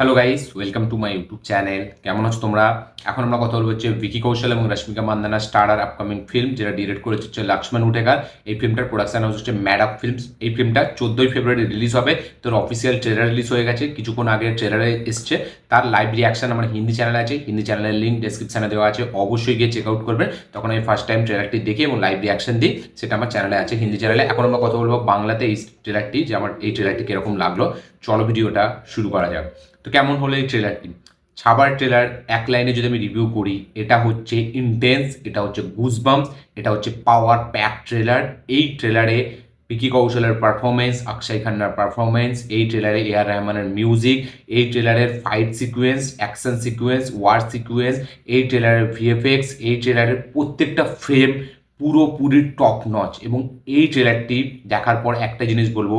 Hello guys welcome to my YouTube channel কেমন আছো তোমরা? এখন আমরা কথা বলব হচ্ছে ভিকি কৌশল এবং রশ্মিকা মান্দানা স্টার আর আপকামিং ফিল্ম যেটা ডিরেক্ট করেছে হচ্ছে লক্ষ্মণ উঠেকার এই ফিল্মটার প্রোডাকশন হাউস হচ্ছে ম্যাড আপ ফিল্মস এই ফিল্মটা চোদ্দোই ফেব্রুয়ারি রিলিজ হবে। তোর অফিসিয়াল ট্রেলার রিলিজ হয়ে গেছে। কিছুক্ষণ আগে ট্রেলারে এসছে। তার লাইভ রিয়াকশন আমার হিন্দি চ্যানেল আছে। হিন্দি চ্যানেলের লিঙ্ক ডেসক্রিপশনে দেওয়া আছে। অবশ্যই গিয়ে চেক আউট করবেন তখন আমি ফার্স্ট টাইম ট্রেলারটি দেখি এবং লাইভ রিয়াকশন দিই। সেটা আমার চ্যানেলে আছে হিন্দি চ্যানেলে এখন আমরা কথা বলব বাংলাতে এই ট্রেলারটি যে আমার এই ট্রেলারটি কীরকম লাগল। চলো ভিডিওটা শুরু করা যাক। তো কেমন হলো এই ট্রেলারটি ছাবার ট্রেলার এক লাইনে যদি আমি রিভিউ করি, এটা হচ্ছে ইন্টেন্স এটা হচ্ছে গুজবাম্পস এটা হচ্ছে পাওয়ার প্যাক ট্রেলার এই ট্রেলারে পিকি কৌশলের পারফরমেন্স অক্ষয় খান্নার পারফরমেন্স এই ট্রেলারে এ আর রহমানের মিউজিক এই ট্রেলারের fight sequence action sequence war sequence এই ট্রেলারের ভিএফএক্স এই ট্রেলারের প্রত্যেকটা ফ্রেম পুরোপুরি টপ নচ এবং এই ট্রেলারটি দেখার পর একটা জিনিস বলব,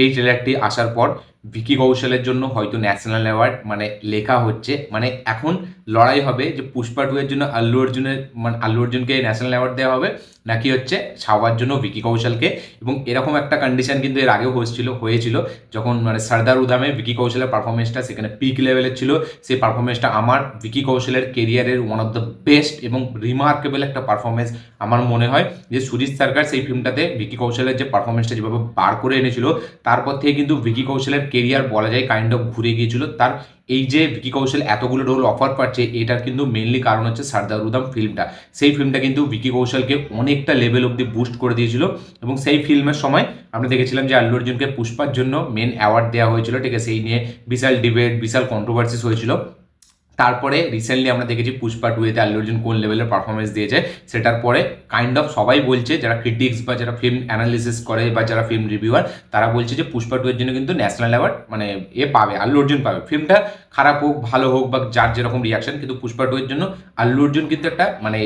এই ট্রেলারটি আসার পর ভিকি কৌশলের জন্য হয়তো ন্যাশনাল অ্যাওয়ার্ড মানে লেখা হচ্ছে। মানে এখন লড়াই হবে যে পুষ্পা টু এর জন্য আল্লু অর্জুনের মানে আল্লু অর্জুনকে ন্যাশনাল অ্যাওয়ার্ড দেওয়া হবে। নাকি হচ্ছে ছাওয়ার জন্য ভিকি কৌশলকে? এবং এরকম একটা কন্ডিশন কিন্তু এর আগেও হয়েছিল হয়েছিল, যখন মানে সর্দার উদামে ভিকি কৌশলের পারফরমেন্সটা সেখানে পিক লেভেলের ছিল, সেই পারফরমেন্সটা আমার ভিকি কৌশলের কেরিয়ারের ওয়ান অফ দ্য বেস্ট এবং রিমার্কেবল একটা পারফরমেন্স আমার মনে হয়, যে সুজিত সরকার সেই ফিল্মটাতে ভিকি কৌশলের যে পারফরমেন্সটা যেভাবে বার করে এনেছিল, তারপর থেকে কিন্তু ভিকি কৌশলের কেরিয়ার বলা যায় কাইন্ড অফ ঘুরে গিয়েছিল, তার এই যে ভিকি কৌশল এতগুলো রোল অফার পাচ্ছে, এটার কিন্তু মেনলি কারণ হচ্ছে সারদার উদাম ফিল্মটা সেই ফিল্মটা কিন্তু ভিকি কৌশলকে অনেকটা লেভেল অব্দি বুস্ট করে দিয়েছিল এবং সেই ফিল্মের সময় আমরা দেখেছিলাম যে আল্লু অর্জুনকে পুষ্পার জন্য মেন অ্যাওয়ার্ড দেওয়া হয়েছিল। ঠিক আছে সেই নিয়ে বিশাল ডিবেট বিশাল কন্ট্রোভার্সিস হয়েছিল। তারপরে রিসেন্টলি আমরা দেখেছি পুষ্পা টুয়েতে আল্লু অর্জুন কোন লেভেলের পারফরমেন্স দিয়েছে, সেটার পরে কাইন্ড অফ সবাই বলছে, যারা ক্রিটিক্স বা যারা ফিল্ম অ্যানালিসিস করে বা যারা ফিল্ম রিভিউয়ার তারা বলছে যে পুষ্পা টুয়ের জন্য কিন্তু ন্যাশনাল অ্যাওয়ার্ড মানে এ পাবে, আল্লু অর্জুন পাবে। ফিল্মটা খারাপ হোক, ভালো হোক বা যার যেরকম রিয়াকশন কিন্তু পুষ্পা টুয়ের জন্য আল্লু অর্জুন কিন্তু একটা মানে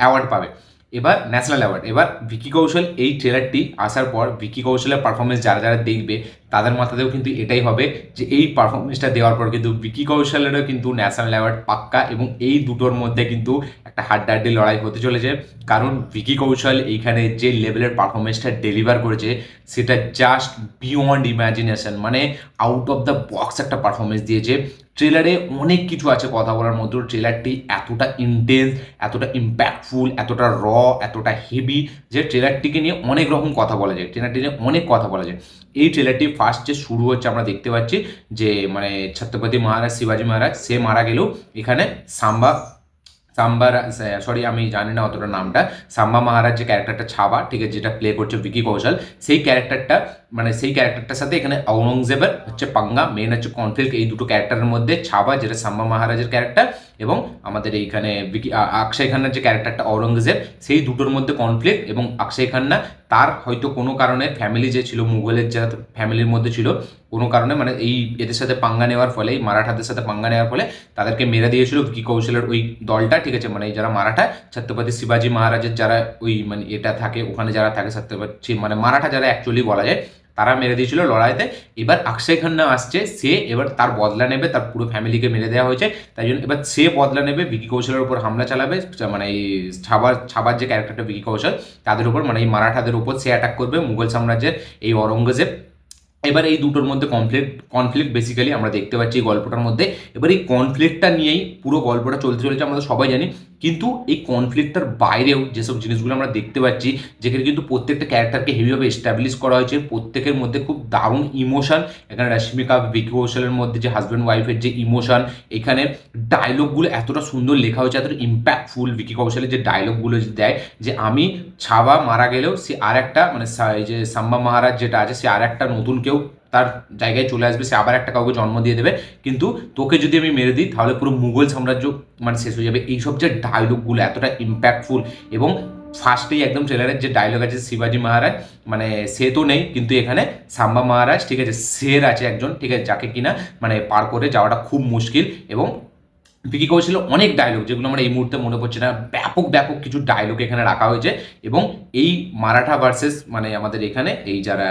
অ্যাওয়ার্ড পাবে। এবার ন্যাশনাল অ্যাওয়ার্ড এবার ভিকি কৌশল এই ট্রেলারটি আসার পর ভিকি কৌশলের পারফরমেন্স যারা যারা দেখবে, তাদের মাথাতেও কিন্তু এটাই হবে যে এই পারফরমেন্সটা দেওয়ার পর কিন্তু ভিকি কৌশলেরও কিন্তু ন্যাশনাল অ্যাওয়ার্ড পাক্কা এবং এই দুটোর মধ্যে কিন্তু একটা হাড্ডাহাড্ডি লড়াই হতে চলেছে। কারণ ভিকি কৌশল এইখানে যে লেভেলের পারফরমেন্সটা ডেলিভার করেছে, সেটা জাস্ট বিয়ন্ড ইম্যাজিনেশন মানে আউট অফ দ্য বক্স একটা পারফরমেন্স দিয়েছে। ট্রেলারে অনেক কিছু আছে কথা বলার মতো ট্রেলারটি এতটা ইন্টেন্স এতটা ইম্প্যাক্টফুল এতটা র এতটা হেভি যে ট্রেলারটিকে নিয়ে অনেক রকম কথা বলা যায়। ট্রেলারটি নিয়ে অনেক কথা বলা যায়। এই ট্রেলারটি ফার্স্ট যে শুরু হচ্ছে আমরা দেখতে পাচ্ছি যে মানে ছত্রপতি মহারাজ, শিবাজী মহারাজ, সে মারা গেলেও এখানে সাম্বা সাম্বার সরি আমি জানি না অতটা নামটা। সাম্বা মহারাজ যে ক্যারেক্টারটা ছাবা ঠিক আছে, যেটা প্লে করছে ভিকি কৌশল, সেই ক্যারেক্টারটা মানে সেই ক্যারেক্টারটার সাথে এখানে ঔরঙ্গজেবের হচ্ছে পাঙ্গা মেন হচ্ছে কনফ্লিক্ট এই দুটো ক্যারেক্টারের মধ্যে ছাবা, যেটা সাম্বা মহারাজের ক্যারেক্টার এবং আমাদের এইখানে অক্ষয় খান্নার যে ক্যারেক্টারটা ঔরঙ্গজেব, সেই দুটোর মধ্যে কনফ্লিক্ট এবং অক্ষয় খান্না, তার হয়তো কোনো কারণে ফ্যামিলি যে ছিল, মুঘলের যারা ফ্যামিলির মধ্যে ছিল, কোনো কারণে মানে এই এদের সাথে পাঙ্গা নেওয়ার ফলে, এই মারাঠাদের সাথে পাঙ্গা নেওয়ার ফলে তাদেরকে মেরে দিয়েছিল ভিকি কৌশলের ওই দলটা, ঠিক আছে? মানে যারা মারাঠা, ছত্রপতি শিবাজি মহারাজের যারা ওই মানে এটা থাকে, ওখানে যারা থাকে, ছত্রপতি মানে মারাঠা যারা অ্যাকচুয়ালি বলা যায় তারা মেরে দিয়েছিল লড়াইতে। এবার অক্ষয় খান্না আসছে, সে এবার তার বদলা নেবে, তার পুরো ফ্যামিলিকে মেরে দেওয়া হয়েছে। তাই জন্য এবার সে বদলা নেবে বিকি কৌশলের উপর হামলা চালাবে মানে এই ছাবার ছাবার যে ক্যারেক্টারটা ভিকি কৌশল, তাদের উপর মানে এই মারাঠাদের উপর সে অ্যাটাক করবে, মুঘল সাম্রাজ্যের এই অরঙ্গজেব এবার এই দুটোর মধ্যে কনফ্লিক্ট কনফ্লিক্ট বেসিক্যালি আমরা দেখতে পাচ্ছি এই গল্পটার মধ্যে। এবার এই কনফ্লিক্টটা নিয়েই পুরো গল্পটা চলতে চলেছে, আমরা সবাই জানি। কিন্তু এই কনফ্লিক্টটার বাইরেও যেসব জিনিসগুলো আমরা দেখতে পাচ্ছি, যেখানে কিন্তু প্রত্যেকটা ক্যারেক্টারকে হেভিভাবে এস্টাবলিশ করা হয়েছে, প্রত্যেকের মধ্যে খুব দারুণ ইমোশন এখানে রশ্মিকা বিকি কৌশলের মধ্যে যে হাজব্যান্ড ওয়াইফের যে ইমোশন এখানে ডায়লগগুলো এতটা সুন্দর লেখা হয়েছে, এতটা ইম্প্যাক্টফুল বিকি কৌশলের যে ডায়লগগুলো দেয়, যে আমি ছাবা মারা গেলেও সে আর একটা মানে যে সাম্বা মহারাজ যেটা আছে, সে আর একটা নতুন কেউ তার জায়গায় চলে আসবে, সে আবার একটা কাউকে জন্ম দিয়ে দেবে। কিন্তু তোকে যদি আমি মেরে দিই, তাহলে পুরো মুঘল সাম্রাজ্য মানে শেষ হয়ে যাবে। এইসব যে ডায়লগগুলো এতটা ইম্প্যাক্টফুল এবং ফার্স্টেই একদম ট্রেলারের যে ডায়লগ আছে শিবাজি মহারাজ মানে সে তো নেই, কিন্তু এখানে সাম্বা মহারাজ, ঠিক আছে, সের আছে একজন, ঠিক আছে, যাকে কিনা মানে পার করে যাওয়াটা খুব মুশকিল এবং ভিকি কৌশল অনেক ডায়লগ যেগুলো আমার এই মুহূর্তে মনে পড়ছে না, ব্যাপক ব্যাপক কিছু ডায়লগ এখানে রাখা হয়েছে এবং এই মারাঠা ভার্সেস মানে আমাদের এখানে এই যারা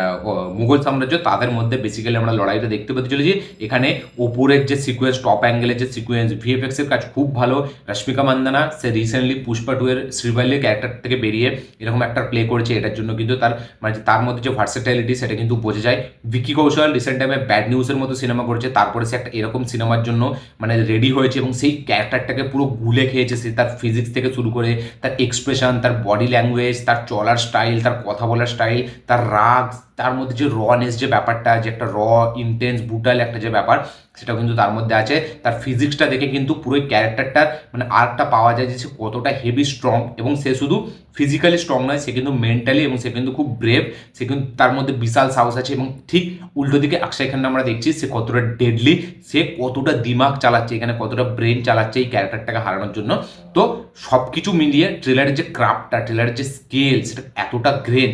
মুঘল সাম্রাজ্য তাদের মধ্যে বেসিক্যালি আমরা লড়াইটা দেখতে পেতে চলেছি। এখানে ওপরের যে সিকোয়েন্স টপ অ্যাঙ্গেলের যে সিকোয়েন্স ভিএফএক্স এর কাজ খুব ভালো। রশ্মিকা মান্দানা, সে রিসেন্টলি পুষ্পা টু এর শ্রীবাল্লির ক্যারেক্টার থেকে বেরিয়ে এরকম একটা প্লে করেছে। এটার জন্য কিন্তু তার মানে তার মধ্যে যে ভার্সেটাইলিটি সেটা কিন্তু বোঝা যায়। ভিকি কৌশল রিসেন্ট টাইমে ব্যাড নিউজের মতো সিনেমা করেছে। তারপরে সে একটা এরকম সিনেমার জন্য মানে রেডি হয়েছে এবং সেই ক্যারেক্টারটাকে পুরো গুলে খেয়েছে, সে তার ফিজিক্স থেকে শুরু করে, তার এক্সপ্রেশন তার বডি ল্যাঙ্গুয়েজ তার চলার স্টাইল তার কথা বলার স্টাইল তার রাগ তার মধ্যে যে রনেস যে ব্যাপারটা, যে একটা র ইন্টেন্স ব্রুটাল একটা যে ব্যাপার সেটা কিন্তু তার মধ্যে আছে। তার ফিজিক্সটা দেখে কিন্তু পুরো ক্যারেক্টারটার মানে আর্টটা পাওয়া যায় যে সে কতটা হেভি স্ট্রং এবং সে শুধু ফিজিক্যালি স্ট্রং নয়, সে কিন্তু মেন্টালি এবং সে কিন্তু খুব ব্রেভ সে কিন্তু তার মধ্যে বিশাল সাহস আছে এবং ঠিক উল্টো দিকে অক্ষয় খান্না আমরা দেখছি সে কতটা ডেডলি সে কতটা দিমাগ চালাচ্ছে, এখানে কতটা ব্রেন চালাচ্ছে এই ক্যারেক্টারটাকে হারানোর জন্য। তো সব কিছু মিলিয়ে ট্রেলারের যে ক্রাফটটা ট্রেলারের যে স্কেল সেটা এতটা গ্রেন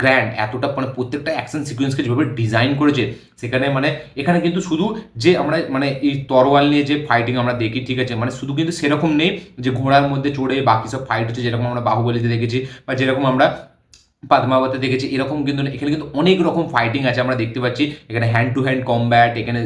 গ্র্যান্ড এতটা মানে প্রত্যেকটা অ্যাকশন সিকোয়েন্সকে যেভাবে ডিজাইন করেছে, সেখানে মানে এখানে কিন্তু শুধু যে আমরা মানে এই তরোয়াল নিয়ে যে ফাইটিং আমরা দেখি, ঠিক আছে? মানে শুধু কিন্তু সেরকম নেই যে ঘোড়ার মধ্যে চড়ে বাকি সব ফাইট হচ্ছে, যেরকম আমরা বাহুবলিতে দেখেছি, বা যেরকম আমরা পাদমাবতে দেখেছি, এরকম কিন্তু এখানে কিন্তু অনেক রকম ফাইটিং আছে আমরা দেখতে পাচ্ছি। এখানে হ্যান্ড টু হ্যান্ড কম্ব্যাট এখানে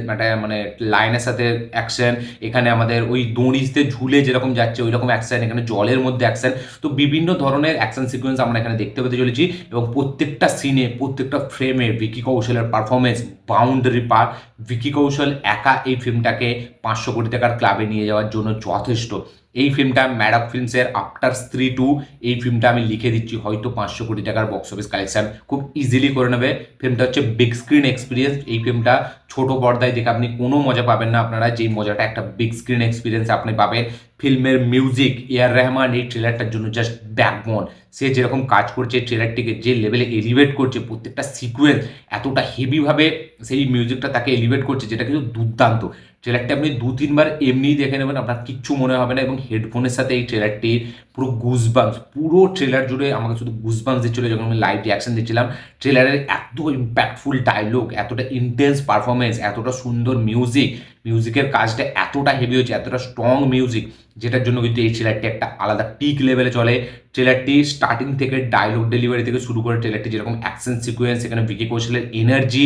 মানে লাইনের সাথে অ্যাকশন এখানে আমাদের ওই দড়িতে ঝুলে যেরকম যাচ্ছে ওই রকম অ্যাকশন এখানে জলের মধ্যে অ্যাকশন তো বিভিন্ন ধরনের অ্যাকশন সিকোয়েন্স আমরা এখানে দেখতে পেতে চলেছি এবং প্রত্যেকটা সিনে প্রত্যেকটা ফ্রেমে ভিকি কৌশলের পারফরমেন্স বাউন্ডারি পার, ভিকি কৌশল একা এই ফিল্মটাকে পাঁচশো কোটি টাকার ক্লাবে নিয়ে যাওয়ার জন্য যথেষ্ট। এই ফিল্মটা ম্যাডাক ফিল্মসের আফটার স্ত্রী টু এই ফিল্মটা আমি লিখে দিচ্ছি, হয়তো পাঁচশো কোটি টাকার বক্স অফিস কালেকশন খুব ইজিলি করে নেবে। ফিল্মটা হচ্ছে বিগ স্ক্রিন এক্সপিরিয়েন্স এই ফিল্মটা ছোট পর্দায় দেখে আপনি কোনো মজা পাবেন না। আপনারা যেই মজাটা একটা বিগ স্ক্রিন এক্সপিরিয়েন্স আপনি পাবেন ফিল্মের মিউজিক এয়ার রহমান এই ট্রেলারটার জন্য জাস্ট ব্যাকবোন সে যেরকম কাজ করছে, ট্রেলারটিকে যে লেভেলে এলিভেট করছে, প্রত্যেকটা সিকুয়েন্স এতটা হেভিভাবে সেই মিউজিকটা তাকে এলিভেট করছে যেটা কিন্তু দুর্দান্ত। ট্রেলারটি আপনি দু, তিনবার এমনিই দেখে নেবেন, আপনার কিচ্ছু মনে হবে না এবং হেডফোনের সাথে এই ট্রেলারটি পুরো গুজবান্স পুরো ট্রেলার জুড়ে আমাকে শুধু গুজবান্স দিচ্ছিল যখন আমি লাইভ রিয়াকশন দিচ্ছিলাম। ট্রেলারের এত ইম্প্যাক্টফুল ডায়লগ এতটা ইন্টেন্স পারফরমেন্স এতটা সুন্দর মিউজিক মিউজিকের কাজটা এতটা হেভি হয়েছে, এতটা স্ট্রং মিউজিক যেটার জন্য কিন্তু এই সিলাইটটা একটা আলাদা পিক লেভেলে চলে। ট্রেলারটি স্টার্টিং থেকে ডায়লগ ডেলিভারি থেকে শুরু করে ট্রেলারটি যেরকম অ্যাকশন সিকোয়েন্স এখানে ভিকি কৌশলের এনার্জি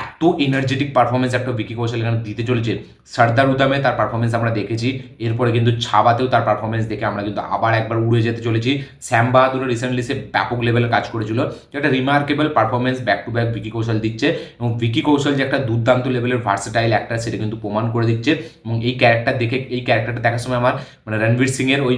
এত এনার্জেটিক পারফরমেন্স একটা ভিকি কৌশল এখানে দিতে চলেছে। সর্দার উদামে তার পারফরমেন্স আমরা দেখেছি, এরপরে কিন্তু ছাবাতেও তার পারফরমেন্স দেখে আমরা কিন্তু আবার একবার উড়ে যেতে চলেছি। শ্যাম বাহাদুর রিসেন্টলি সে ব্যাপক লেভেলে কাজ করেছিল। একটা remarkable performance back to back Vicky Kaushal দিচ্ছে এবং ভিকি কৌশল যে একটা দুর্দান্ত লেভেলের ভার্সেটাইল অ্যাক্টার সেটা কিন্তু প্রমাণ করে দিচ্ছে। এবং এই ক্যারেক্টার দেখে, এই ক্যারেক্টারটা দেখার সময় আমার মানে রণবীর সিংয়ের ওই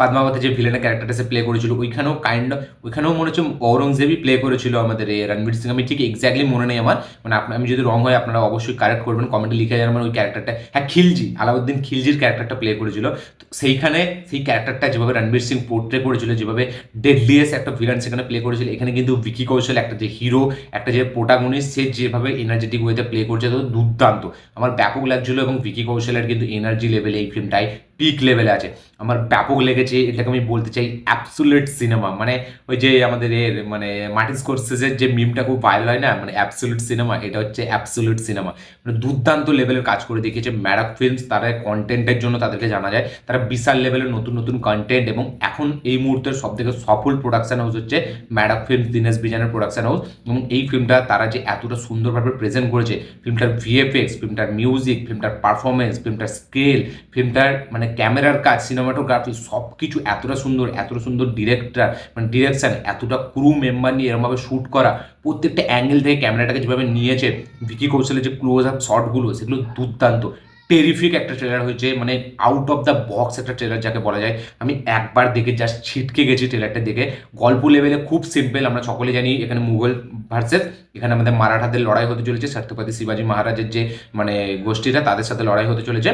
পাদমাবতে যে ভিলেনের ক্যারেক্টারটা সে প্লে করেছিল, ওইখানেও কাইন্ড ওইখানেও মনে হচ্ছে ঔরঙ্গজেবই প্লে করেছিল আমাদের রণবীর সিং। আমি ঠিক এক্স্যাক্টলি মনে নেই আমার মানে আপনার আমি যদি রং হয় আপনারা অবশ্যই কারেক্ট করবেন কমেন্টে লিখে জানাবেন ওই ক্যারেক্টারটা হ্যাঁ খিলজি, আলাউদ্দিন খিলজির ক্যারেক্টারটা প্লে করেছিল। তো সেইখানে সেই ক্যারেক্টারটা যেভাবে রণবীর সিং পোর্ট্রে করেছিল, যেভাবে ডেডলিয়েস্ট একটা ভিলেন সেখানে প্লে করেছিল, এখানে কিন্তু ভিকি কৌশল একটা যে হিরো একটা যে প্রোটাগনিস্ট সে যেভাবে এনার্জেটিক ওয়েতে প্লে করছে তো দুর্দান্ত। আমার ব্যাপক লাগছিল এবং ভিকি কৌশলের কিন্তু এনার্জি লেভেলে এই ফিল্মটাই পিক লেভেলে আছে। আমার ব্যাপক লেগেছে, এটাকে আমি বলতে চাই অ্যাবসুলেট সিনেমা মানে ওই যে আমাদের এর মানে মার্টিন স্কোরসেজের যে মিমটা খুব ভাইরাল হয় না মানে অ্যাবসুলেট সিনেমা এটা হচ্ছে অ্যাবসুলেট সিনেমা মানে দুর্দান্ত লেভেলের কাজ করে দেখিয়েছে ম্যারাক ফিল্মস তারা কন্টেন্টের জন্য তাদেরকে জানা যায়। তারা বিশাল লেভেলের নতুন নতুন কন্টেন্ট এবং এখন এই মুহূর্তের সব থেকে সফল প্রোডাকশন হাউস হচ্ছে ম্যারাক ফিল্মস দিনেশ বিজানের প্রোডাকশন হাউস এবং এই ফিল্মটা তারা যে এতটা সুন্দরভাবে প্রেজেন্ট করেছে ফিল্মটার ভিএফএক্স ফিল্মটার মিউজিক ফিল্মটার পারফরমেন্স ফিল্মটার স্কেল ফিল্মটার মানে ক্যামেরার কাজ সিনেমাটোগ্রাফি সব কিছু এতটা সুন্দর এতটা সুন্দর ডিরেক্টর মানে ডিরেকশন এতটা ক্রু মেম্বার নিয়ে এরমভাবে শ্যুট করা, প্রত্যেকটা অ্যাঙ্গেল থেকে ক্যামেরাটাকে যেভাবে নিয়েছে, ভিকি কৌশলের যে ক্লোজ আপ শটগুলো সেগুলো দুর্দান্ত। টেরিফিক একটা ট্রেলার হয়েছে মানে আউট অফ দ্য বক্স একটা ট্রেলার যাকে বলা যায়। আমি একবার দেখে জাস্ট ছিটকে গেছি ট্রেলারটা দেখে। গল্প লেভেলে খুব সিম্পল আমরা সকলে জানি এখানে মুঘল ভার্সেস এখানে আমাদের মারাঠাদের লড়াই হতে চলেছে, ছত্রপতি শিবাজী মহারাজের যে মানে গোষ্ঠীটা, তাদের সাথে লড়াই হতে চলেছে।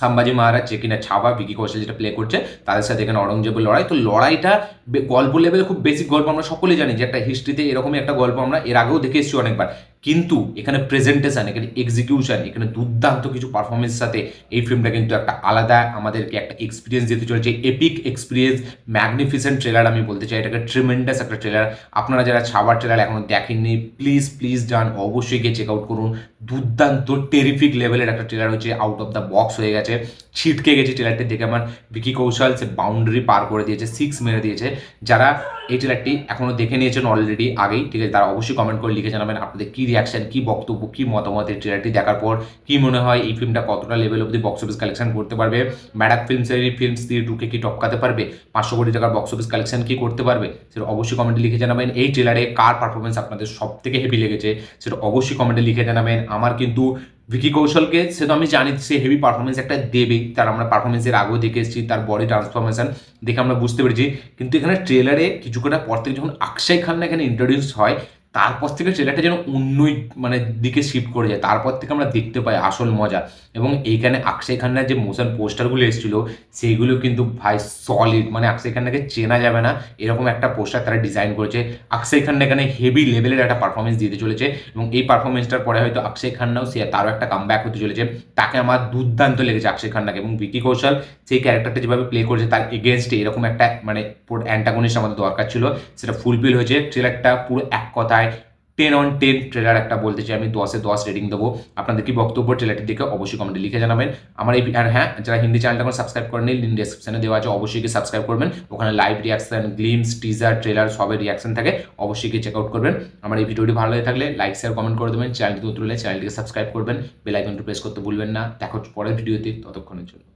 সাম্বাজি মহারাজ যে কিনা ছাবা বিকি কৌশল যেটা প্লে করছে, তাদের সাথে এখানে অরঙ্গজেবের লড়াই। তো লড়াইটা গল্প লেভেলে খুব বেসিক গল্প আমরা সকলে জানি যে একটা হিস্ট্রিতে এরকমই একটা গল্প আমরা এর আগেও দেখে এসেছি অনেকবার। কিন্তু এখানে প্রেজেন্টেশন এখানে এক্সিকিউশন এখানে দুর্দান্ত কিছু পারফরমেন্সের সাথে এই ফিল্মটা কিন্তু একটা আলাদা, আমাদেরকে একটা এক্সপিরিয়েন্স দিতে চলেছে। এপিক এক্সপিরিয়েন্স ম্যাগনিফিসেন্ট ট্রেলার আমি বলতে চাই। এটাকে ট্রিমেন্ডাস একটা ট্রেলার আপনারা যারা ছাবার ট্রেলার এখনও দেখেননি প্লিজ প্লিজ যান, অবশ্যই গিয়ে চেক আউট করুন। দুর্দান্ত টেরিফিক লেভেলের একটা ট্রেলার হচ্ছে আউট অফ দ্য বক্স হয়ে গেছে। ছিটকে গেছে ট্রেলারটি দেখে আমার ভিকি কৌশল, সে বাউন্ডারি পার করে দিয়েছে সিক্স মেরে দিয়েছে। যারা এই ট্রেলারটি এখনও দেখে নিয়েছেন অলরেডি আগেই, ঠিক আছে? তারা অবশ্যই কমেন্ট করে লিখে জানাবেন আপনাদের কী রিয়াকশন কী বক্তব্য, কী মতামত এই ট্রেলারটি দেখার পর? কী মনে হয় এই ফিল্মটা কতটা লেভেল অবধি বক্স অফিস কালেকশন করতে পারবে? ম্যাডাক ফিল্মসের এই ফিল্মস দিয়ে ঢুকে কি টপকাতে পারবে? পাঁচশো কোটি টাকার বক্স অফিস কালেকশন কি করতে পারবে? সেটা অবশ্যই কমেন্টে লিখে জানাবেন। এই ট্রেলারে কার পারফরমেন্স আপনাদের সব থেকে হেভি লেগেছে? সেটা অবশ্যই কমেন্টে লিখে জানাবেন। আমার কিন্তু ভিকি কৌশলকে, সে তো আমি জানি সে হেভি পারফরমেন্স একটা দেবে। তার আমরা পারফরমেন্সের আগেও দেখে এসেছি, তার বডি ট্রান্সফরমেশন দেখে আমরা বুঝতে পেরেছি। কিন্তু এখানে ট্রেলারে কিছু কটা পর থেকে যখন অক্ষয় খান্না এখানে ইন্ট্রোডিউস হয়, তারপর থেকে ট্রেলারটা যেন অন্যই মানে দিকে শিফট করে যায়। তারপর থেকে আমরা দেখতে পাই আসল মজা। এবং এইখানে অক্ষয় খান্নার যে মোশন পোস্টারগুলো এসেছিল, সেইগুলো কিন্তু ভাই সলিড মানে অক্ষয় খান্নাকে চেনা যাবে না। এরকম একটা পোস্টার তারা ডিজাইন করেছে। অক্ষয় খান্না এখানে হেভি লেভেলের একটা পারফরমেন্স দিতে চলেছে এবং এই পারফরমেন্সটার পরে হয়তো অক্ষয় খান্নাও সে তারও একটা কাম ব্যাক হতে চলেছে। তাকে আমার দুর্দান্ত লেগেছে অক্ষয় খান্নাকে এবং বিকি কৌশল সেই ক্যারেক্টারটা যেভাবে প্লে করেছে তার এগেনস্টে এরকম একটা মানে অ্যান্টাগনিস্ট আমাদের দরকার ছিল, সেটা ফুলফিল হয়েছে। ট্রেলারটা পুরো এক কথায় টেন অন টেন ট্রেলার একটা বলতে চাই, আমি দশে দশ রেটিং দেবো। আপনাদের কি বক্তব্য ট্রেলারটি দেখে অবশ্যই কমেন্টে লিখে জানাবেন। আমার এই, আর হ্যাঁ যারা হিন্দি চ্যানেলটা এখন সাবস্ক্রাইব করেন লিঙ্ক ডিসক্রিপশনে দেওয়া আছে, অবশ্যই গিয়ে সাবস্ক্রাইব করবেন। ওখানে live reaction glimpse teaser trailer সবের রিয়াকশন থাকে, অবশ্যই গিয়ে চেক আউট করবেন। আমার এই ভিডিওটি ভালো লাগে থাকলে লাইক শেয়ার কমেন্ট করে দেবেন। চ্যানেলটি হলে চ্যানেলটিকে সাবস্ক্রাইব করবেন। বেল আইকনটি প্রেস করতে ভুলবেন না। দেখো পরের ভিডিওতে, ততক্ষণের জন্য।